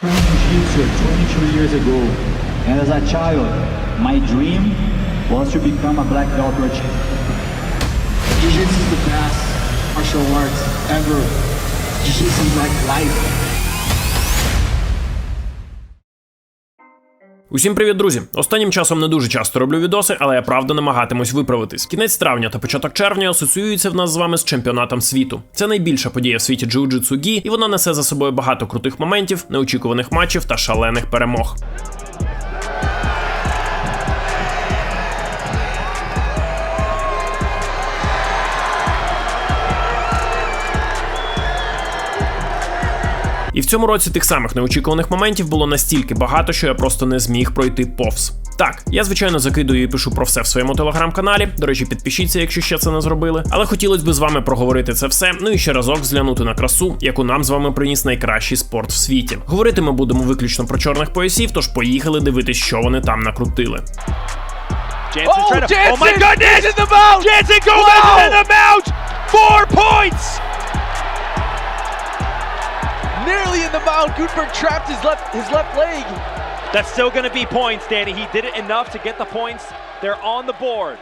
Jiu-Jitsu 22 years ago, and as a child, my dream was to become a black belt champion. Jiu-Jitsu is the best martial arts ever. Jiu-Jitsu is like life. Усім привіт, друзі! Останнім часом не дуже часто роблю відоси, але я правда намагатимусь виправитись. Кінець травня та початок червня асоціюються в нас з вами з чемпіонатом світу. Це найбільша подія в світі джиу-джитсу гі, і вона несе за собою багато крутих моментів, неочікуваних матчів та шалених перемог. І в цьому році тих самих неочікуваних моментів було настільки багато, що я просто не зміг пройти повз. Так, я звичайно закидую і пишу про все в своєму телеграм-каналі. До речі, підпишіться, якщо ще це не зробили. Але хотілося б з вами проговорити це все. Ну і ще разок зглянути на красу, яку нам з вами приніс найкращий спорт в світі. Говорити ми будемо виключно про чорних поясів, тож поїхали дивитись, що вони там накрутили. Jansen Oh, trying to. Jansen! Oh my goodness! In the mount! Jansen Gomez Wow! in the mount! Four points! Nearly in the mount. Gutenberg trapped his left his left leg. That's still going to be points, Danny. He did it enough to get the points. They're on the board.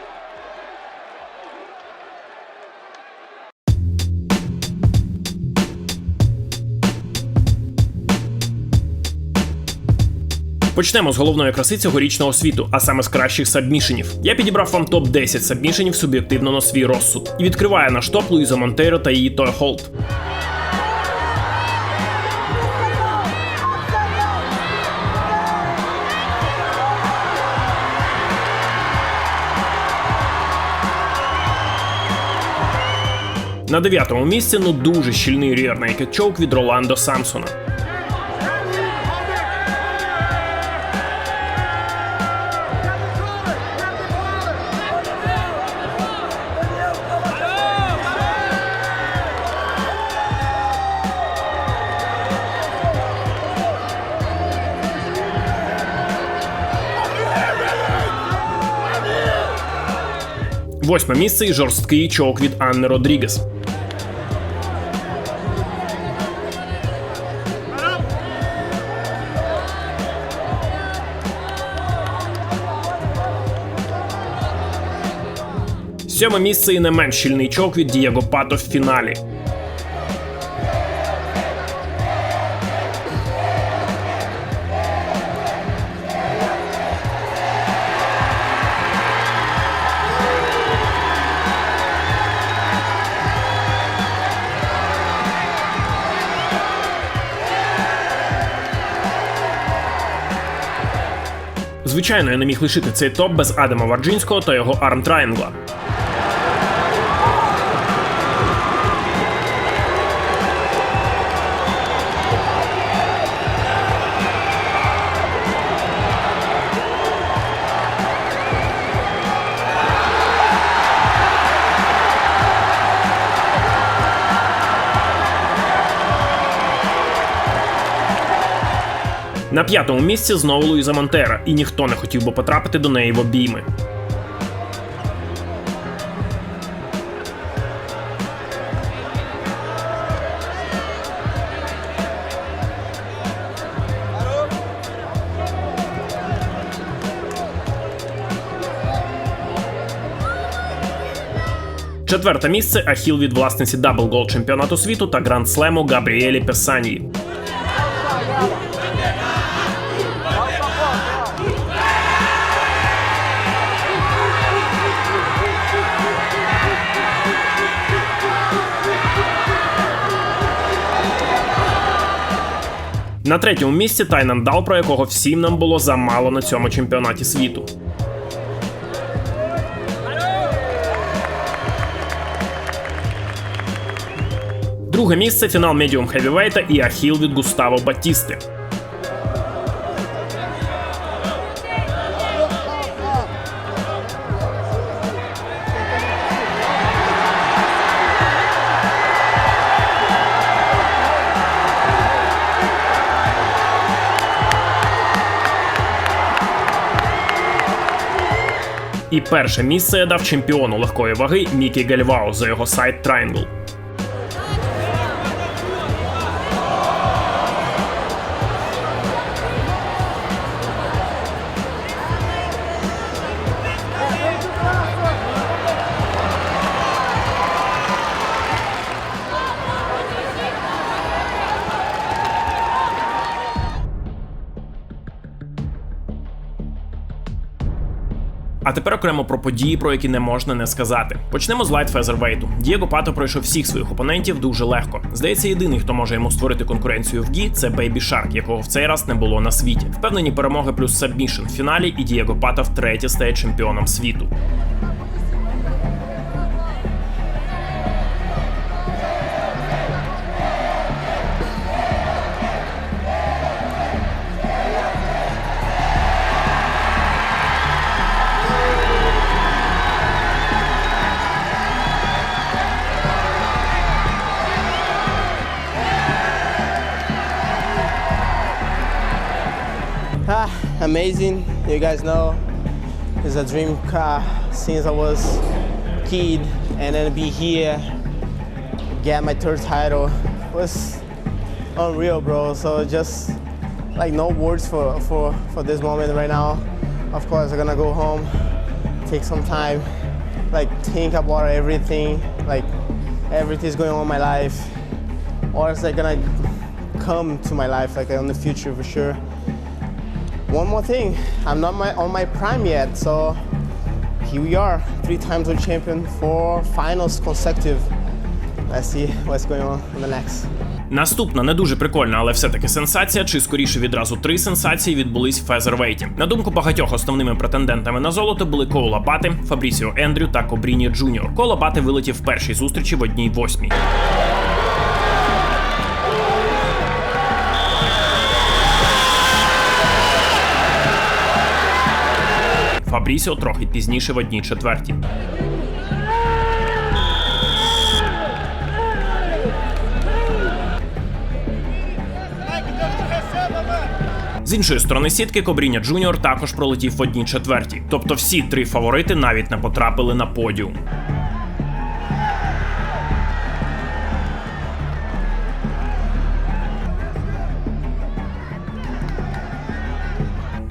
Почнемо з головної краси цьогорічного світу, а саме з кращих сабмішенів. Я підібрав вам топ 10 сабмішенів суб'єктивно на свій розсуд. І відкриває наш топ Луїза Монтейро та її Той Холт. На дев'ятому місці ну дуже щільний rear naked від Роландо Самсона. Восьме місце і жорсткий чок від Анни Родрігес. Сьоме місце і не менш щільний чок від Дієго Пато в фіналі. Звичайно, я не міг лишити цей топ без Адама Варджинського та його Арм На п'ятому місці знову Луїза Монтера, і ніхто не хотів би потрапити до неї в обійми. Четверте місце Ахіл від власниці Дабл Гол чемпіонату світу та Гранд Слему Габріелі Песанії. На третьому місці Тайнан Дал, про якого всім нам було замало на цьому чемпіонаті світу. Друге місце фінал медіум хевівейта і Ахіл від Густаво Батісти. І перше місце дав чемпіону легкої ваги Мікі Гальвао за його сайт Triangle. А тепер окремо про події, про які не можна не сказати. Почнемо з лайт фезервейту. Дієго Пато пройшов всіх своїх опонентів дуже легко. Здається, єдиний, хто може йому створити конкуренцію в гі, це Бейбі Шарк, якого в цей раз не було на світі. Впевнені перемоги плюс сабмішн в фіналі, і Дієго Пато втретє стає чемпіоном світу. Ah, amazing. You guys know it's a dream car since I was kid, and then be here, get my third title was unreal, bro. So just like no words for for for this moment right now. Of course, I'm gonna go home, take some time, like think about everything, like everything's going on in my life, or it's like gonna come to my life like in the future for sure. One more thing, I'm not my, on my prime yet, so here we are, three times world champion, four finals consecutive. Let's see what's going on in the next. Наступна не дуже прикольна, але все-таки сенсація, чи скоріше відразу три сенсації відбулись в фезервейті. На думку багатьох основними претендентами на золото були Коула Бати, Фабрісіо Ендрю та Кобріні Джуніор. Коула Бати вилетів в першій зустрічі в одній восьмій. Фабрісіо трохи пізніше в одній четвертій. З іншої сторони сітки Кобріня Джуніор також пролетів в одній четвертій. Тобто всі три фаворити навіть не потрапили на подіум.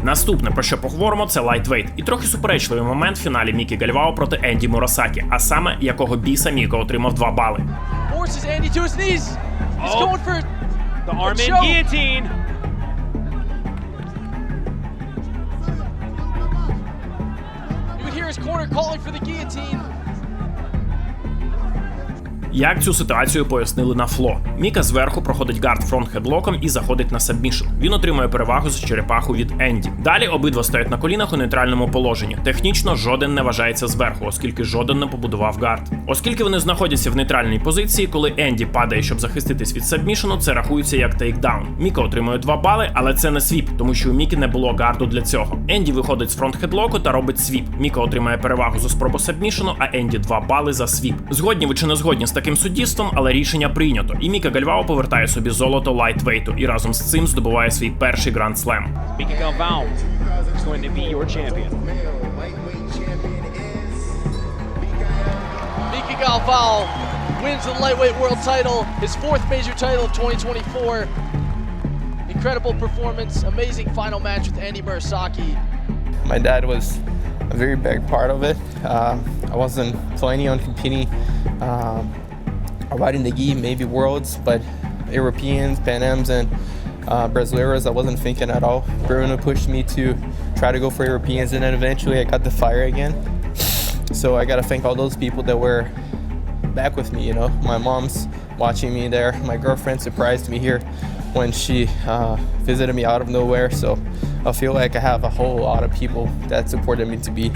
Наступне, про що поговоримо, це лайтвейт. І трохи суперечливий момент в фіналі Мікі Гальвао проти Енді Мурасакі, а саме якого біса Міко отримав 2 бали. Oh. his corner calling for the guillotine. Як цю ситуацію пояснили на фло? Міка зверху проходить гард фронт хедлоком і заходить на сабмішн. Він отримує перевагу з черепаху від Енді. Далі обидва стоять на колінах у нейтральному положенні. Технічно жоден не вважається зверху, оскільки жоден не побудував гард. Оскільки вони знаходяться в нейтральній позиції, коли Енді падає, щоб захиститись від сабмішену, це рахується як тейкдаун. Міка отримує 2 бали, але це не свіп, тому що у Мікі не було гарду для цього. Енді виходить з фронт хедлоку та робить свіп. Міка отримає перевагу за спробу сабмішену, а Енді 2 бали за свіп. Згодні ви чи не згодні з таким суддівством, але рішення прийнято. І Міка Гальвао повертає собі золото лайтвейту і разом з цим здобуває свій перший гранд слем. Mika Galvao is going to be your champion. Mika Galval wins the lightweight world title, his fourth major title of 2024. Incredible performance, amazing final match with Andy Murasaki. My dad was a very big part of it. Uh, I wasn't planning on competing um, in the gi, maybe worlds, but Europeans, Pan Ams, and uh, Brasileiros, I wasn't thinking at all. Bruno pushed me to try to go for Europeans, and then eventually I got the fire again. So I gotta thank all those people that were back with me. You know, my mom's watching me there. My girlfriend surprised me here when she uh, visited me out of nowhere. So I feel like I have a whole lot of people that supported me to be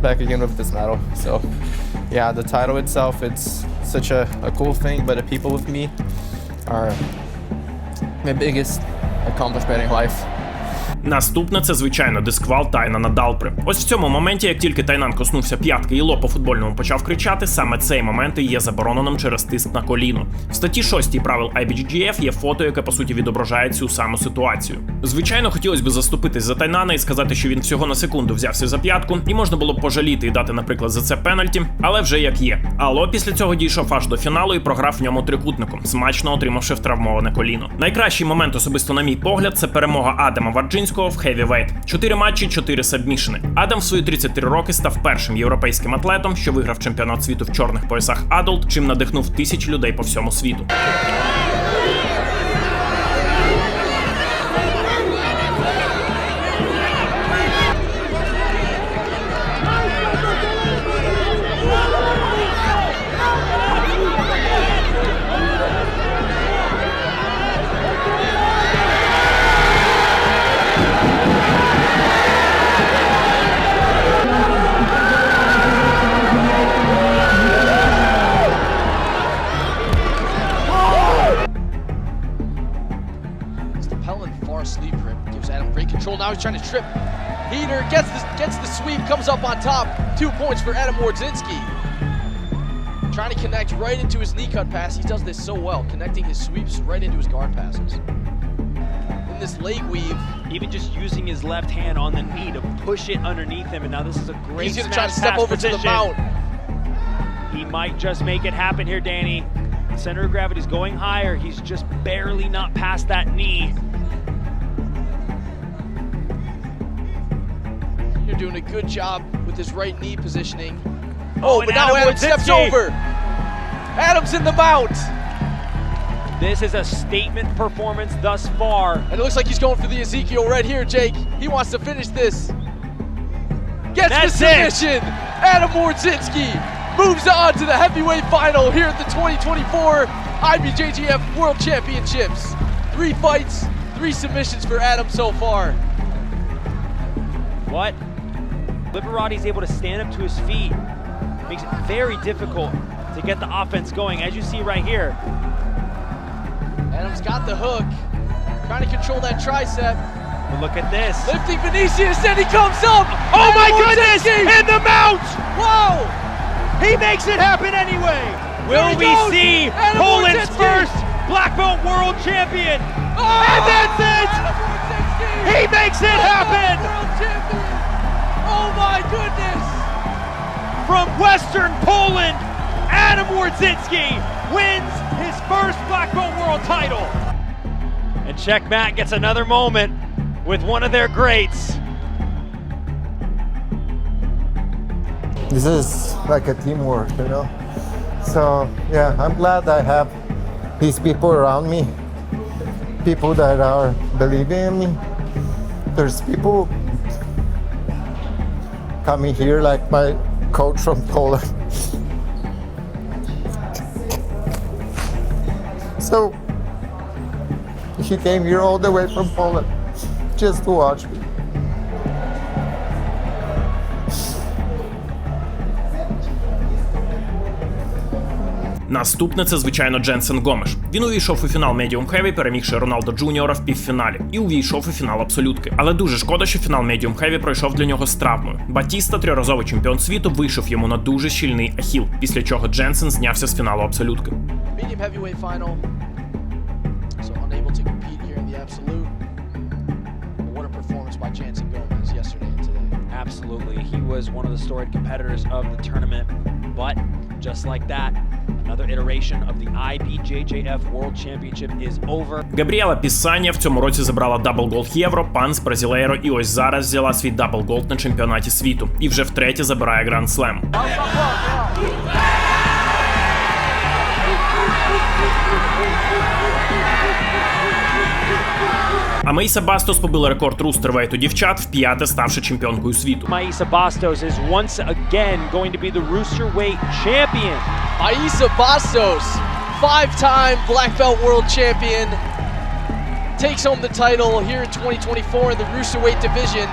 back again with this medal. So yeah, the title itself, it's such a, a cool thing, but the people with me are my biggest accomplishment in life. Наступне це звичайно дисквал Тайна на Далпри. Ось в цьому моменті, як тільки Тайнан коснувся п'ятки і ло по футбольному почав кричати, саме цей момент і є забороненим через тиск на коліно. В статті 6 правил IBJJF є фото, яке по суті відображає цю саму ситуацію. Звичайно, хотілося б заступитись за Тайнана і сказати, що він всього на секунду взявся за п'ятку, і можна було б пожаліти і дати, наприклад, за це пенальті, але вже як є. Алло після цього дійшов аж до фіналу і програв в ньому трикутником, смачно отримавши втравмоване коліно. Найкращий момент, особисто на мій погляд, це перемога Адама Варджинського в хевівейт. Чотири матчі, чотири сабмішини. Адам в свої 33 роки став першим європейським атлетом, що виграв чемпіонат світу в чорних поясах Адолт, чим надихнув тисяч людей по всьому світу. Trying to trip. Heater gets the, gets the sweep, comes up on top. Two points for Adam Wardzinski. Trying to connect right into his knee cut pass. He does this so well, connecting his sweeps right into his guard passes. In this leg weave, Even just using his left hand on the knee to push it underneath him. And now this is a great he's going to try to step over to the mount. He might just make it happen here, Danny. Center of gravity's going higher. He's just barely not past that knee. Doing a good job with his right knee positioning. Oh, Oh, but now Adam Adam steps over. Adam's in the mount. This is a statement performance thus far. And it looks like he's going for the Ezekiel right here, Jake. He wants to finish this. Gets That's the it. submission. Adam Wardzinski moves on to the heavyweight final here at the 2024 IBJJF World Championships. Three fights, three submissions for Adam so far. What? Liberati's able to stand up to his feet. Makes it very difficult to get the offense going. As you see right here, Adam's got the hook, trying to control that tricep. but look at this. Lifting Vinicius, and he comes up. Oh my goodness! In the mount! Whoa! He makes it happen anyway. Will we goes. see Adam Poland's first black belt world champion? Oh! And that's it! He makes it happen! Oh my goodness! from Western Poland. Adam Wardzinski wins his first black belt world title. And Czech Matt gets another moment with one of their greats. this is like a teamwork, you know. So yeah, I'm glad I have these people around me, people that are believing in me. There's people coming here, like my coach from Poland. so he came here all the way from Poland just to watch me. Наступне це, звичайно, Дженсен Гомеш. Він увійшов у фінал Medium Heavy, перемігши Роналдо Джуніора в півфіналі, і увійшов у фінал абсолютки. Але дуже шкода, що фінал Medium Heavy пройшов для нього з травмою. Батіста, трьоразовий чемпіон світу, вийшов йому на дуже щільний ахіл, після чого Дженсен знявся з фіналу абсолютки. Medium heavyweight final. So unable to compete here in the absolute. What a performance by Jansen Gomez yesterday and today. Absolutely. He was one of the storied competitors of the tournament. But just like that, Габріела Пісаня в цьому році забрала дабл голд євро, пан з Бразілейро, і ось зараз взяла свій дабл голд на чемпіонаті світу. І вже втретє забирає Гранд Слем. А Мейса Бастос побила рекорд рустервейту дівчат, вп'яте ставши чемпіонкою світу. Maisa Bastos is once again going to be the Roosterweight champion. Aisa Bastos, five-time black belt world champion, takes home the title here in 2024 in the Roosterweight division.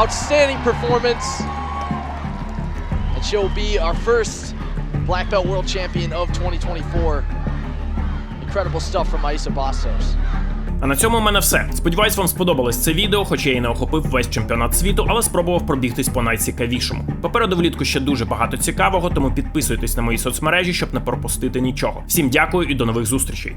Outstanding performance. And she'll be our first black belt world champion of 2024. Incredible stuff from Aisa Bastos. А на цьому в мене все. Сподіваюсь, вам сподобалось це відео, хоча я й не охопив весь чемпіонат світу, але спробував пробігтись по найцікавішому. Попереду влітку ще дуже багато цікавого, тому підписуйтесь на мої соцмережі, щоб не пропустити нічого. Всім дякую і до нових зустрічей.